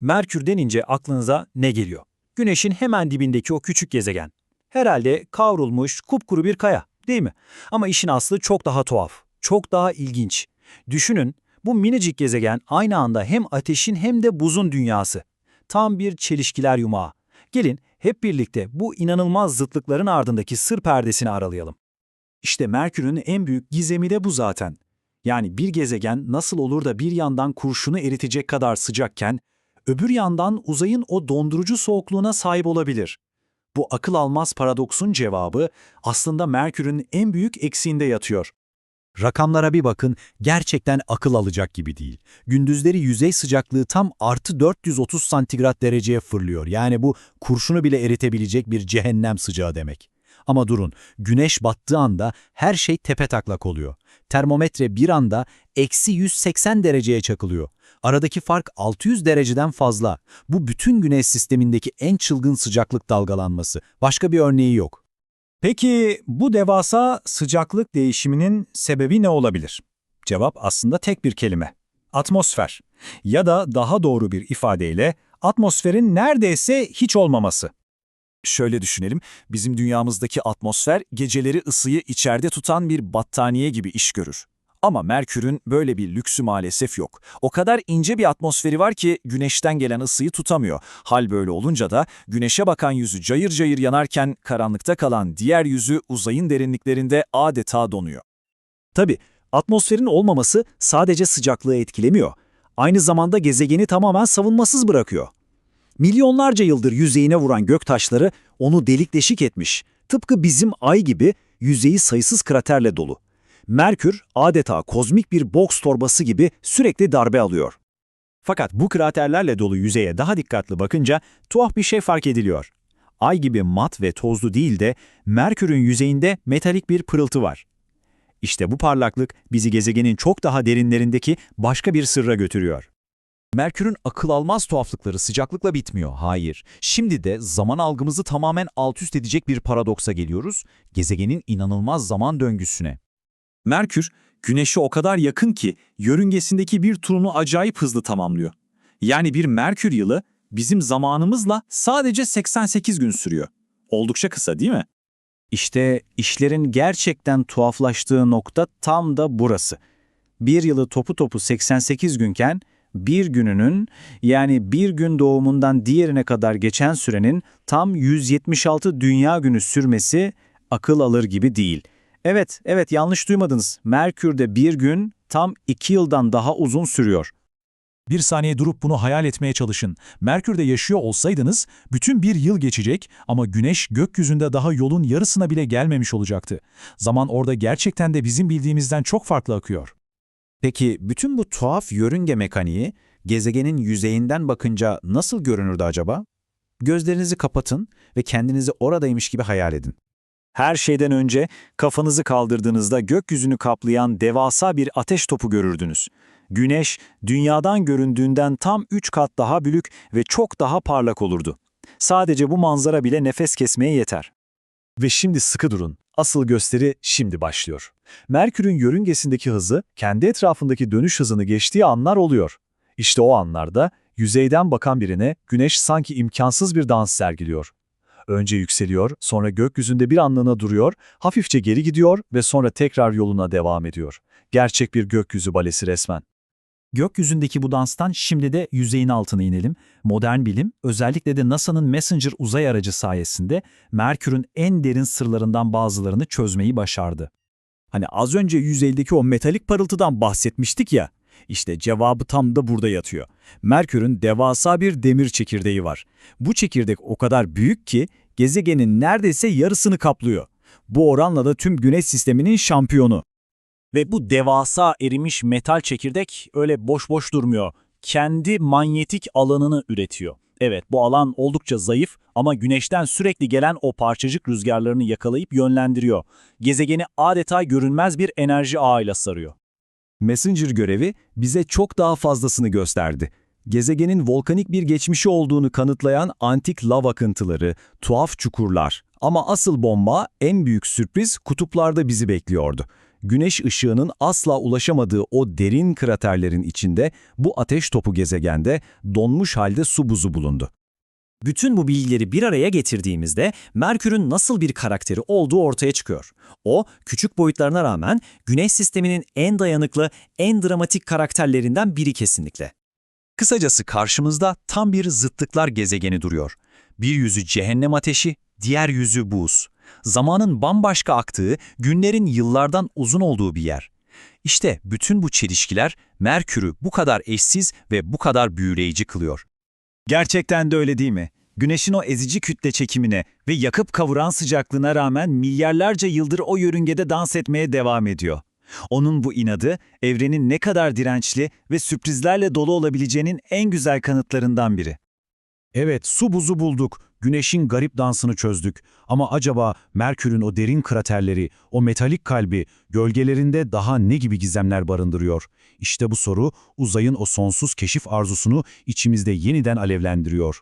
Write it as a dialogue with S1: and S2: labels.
S1: Merkür denince aklınıza ne geliyor? Güneşin hemen dibindeki o küçük gezegen. Herhalde kavrulmuş kupkuru bir kaya, değil mi? Ama işin aslı çok daha tuhaf, çok daha ilginç. Düşünün, bu minicik gezegen aynı anda hem ateşin hem de buzun dünyası. Tam bir çelişkiler yumağı. Gelin hep birlikte bu inanılmaz zıtlıkların ardındaki sır perdesini aralayalım.
S2: İşte Merkür'ün en büyük gizemi de bu zaten. Yani bir gezegen nasıl olur da bir yandan kurşunu eritecek kadar sıcakken, öbür yandan uzayın o dondurucu soğukluğuna sahip olabilir. Bu akıl almaz paradoksun cevabı aslında Merkür'ün en büyük eksiğinde yatıyor.
S3: Rakamlara bir bakın, gerçekten akıl alacak gibi değil. Gündüzleri yüzey sıcaklığı tam artı 430 santigrat dereceye fırlıyor. Yani bu kurşunu bile eritebilecek bir cehennem sıcağı demek. Ama durun, güneş battığı anda her şey tepetaklak oluyor. Termometre bir anda eksi 180 dereceye çakılıyor. Aradaki fark 600 dereceden fazla. Bu bütün güneş sistemindeki en çılgın sıcaklık dalgalanması. Başka bir örneği yok.
S1: Peki bu devasa sıcaklık değişiminin sebebi ne olabilir? Cevap aslında tek bir kelime. Atmosfer. Ya da daha doğru bir ifadeyle atmosferin neredeyse hiç olmaması.
S2: Şöyle düşünelim, bizim dünyamızdaki atmosfer geceleri ısıyı içeride tutan bir battaniye gibi iş görür. Ama Merkür'ün böyle bir lüksü maalesef yok. O kadar ince bir atmosferi var ki güneşten gelen ısıyı tutamıyor. Hal böyle olunca da güneşe bakan yüzü cayır cayır yanarken karanlıkta kalan diğer yüzü uzayın derinliklerinde adeta donuyor.
S1: Tabi atmosferin olmaması sadece sıcaklığı etkilemiyor. Aynı zamanda gezegeni tamamen savunmasız bırakıyor. Milyonlarca yıldır yüzeyine vuran göktaşları onu delik deşik etmiş. Tıpkı bizim ay gibi yüzeyi sayısız kraterle dolu. Merkür adeta kozmik bir boks torbası gibi sürekli darbe alıyor. Fakat bu kraterlerle dolu yüzeye daha dikkatli bakınca tuhaf bir şey fark ediliyor. Ay gibi mat ve tozlu değil de Merkür'ün yüzeyinde metalik bir pırıltı var. İşte bu parlaklık bizi gezegenin çok daha derinlerindeki başka bir sırra götürüyor.
S3: Merkür'ün akıl almaz tuhaflıkları sıcaklıkla bitmiyor. Hayır. Şimdi de zaman algımızı tamamen alt üst edecek bir paradoksa geliyoruz. Gezegenin inanılmaz zaman döngüsüne.
S2: Merkür, Güneş'e o kadar yakın ki yörüngesindeki bir turunu acayip hızlı tamamlıyor. Yani bir Merkür yılı bizim zamanımızla sadece 88 gün sürüyor. Oldukça kısa değil mi?
S1: İşte işlerin gerçekten tuhaflaştığı nokta tam da burası. Bir yılı topu topu 88 günken bir gününün yani bir gün doğumundan diğerine kadar geçen sürenin tam 176 dünya günü sürmesi akıl alır gibi değil. Evet, evet yanlış duymadınız. Merkür'de bir gün tam iki yıldan daha uzun sürüyor.
S4: Bir saniye durup bunu hayal etmeye çalışın. Merkür'de yaşıyor olsaydınız bütün bir yıl geçecek ama Güneş gökyüzünde daha yolun yarısına bile gelmemiş olacaktı. Zaman orada gerçekten de bizim bildiğimizden çok farklı akıyor.
S3: Peki bütün bu tuhaf yörünge mekaniği gezegenin yüzeyinden bakınca nasıl görünürdü acaba? Gözlerinizi kapatın ve kendinizi oradaymış gibi hayal edin.
S1: Her şeyden önce kafanızı kaldırdığınızda gökyüzünü kaplayan devasa bir ateş topu görürdünüz. Güneş, dünyadan göründüğünden tam 3 kat daha büyük ve çok daha parlak olurdu. Sadece bu manzara bile nefes kesmeye yeter.
S2: Ve şimdi sıkı durun. Asıl gösteri şimdi başlıyor. Merkür'ün yörüngesindeki hızı kendi etrafındaki dönüş hızını geçtiği anlar oluyor. İşte o anlarda yüzeyden bakan birine Güneş sanki imkansız bir dans sergiliyor. Önce yükseliyor, sonra gökyüzünde bir anlığına duruyor, hafifçe geri gidiyor ve sonra tekrar yoluna devam ediyor. Gerçek bir gökyüzü balesi resmen.
S1: Gökyüzündeki bu danstan şimdi de yüzeyin altına inelim. Modern bilim, özellikle de NASA'nın Messenger uzay aracı sayesinde Merkür'ün en derin sırlarından bazılarını çözmeyi başardı. Hani az önce yüzeydeki o metalik parıltıdan bahsetmiştik ya, işte cevabı tam da burada yatıyor. Merkür'ün devasa bir demir çekirdeği var. Bu çekirdek o kadar büyük ki gezegenin neredeyse yarısını kaplıyor. Bu oranla da tüm güneş sisteminin şampiyonu. Ve bu devasa erimiş metal çekirdek öyle boş boş durmuyor. Kendi manyetik alanını üretiyor. Evet bu alan oldukça zayıf ama güneşten sürekli gelen o parçacık rüzgarlarını yakalayıp yönlendiriyor. Gezegeni adeta görünmez bir enerji ağıyla sarıyor.
S2: Messenger görevi bize çok daha fazlasını gösterdi. Gezegenin volkanik bir geçmişi olduğunu kanıtlayan antik lav akıntıları, tuhaf çukurlar. Ama asıl bomba, en büyük sürpriz kutuplarda bizi bekliyordu.
S3: Güneş ışığının asla ulaşamadığı o derin kraterlerin içinde bu ateş topu gezegende donmuş halde su buzu bulundu.
S5: Bütün bu bilgileri bir araya getirdiğimizde Merkür'ün nasıl bir karakteri olduğu ortaya çıkıyor. O, küçük boyutlarına rağmen Güneş sisteminin en dayanıklı, en dramatik karakterlerinden biri kesinlikle.
S3: Kısacası karşımızda tam bir zıtlıklar gezegeni duruyor. Bir yüzü cehennem ateşi, diğer yüzü buz. Zamanın bambaşka aktığı, günlerin yıllardan uzun olduğu bir yer. İşte bütün bu çelişkiler Merkür'ü bu kadar eşsiz ve bu kadar büyüleyici kılıyor.
S6: Gerçekten de öyle değil mi? Güneşin o ezici kütle çekimine ve yakıp kavuran sıcaklığına rağmen milyarlarca yıldır o yörüngede dans etmeye devam ediyor. Onun bu inadı, evrenin ne kadar dirençli ve sürprizlerle dolu olabileceğinin en güzel kanıtlarından biri.
S3: Evet, su buzu bulduk, güneşin garip dansını çözdük. Ama acaba Merkür'ün o derin kraterleri, o metalik kalbi, gölgelerinde daha ne gibi gizemler barındırıyor? İşte bu soru uzayın o sonsuz keşif arzusunu içimizde yeniden alevlendiriyor.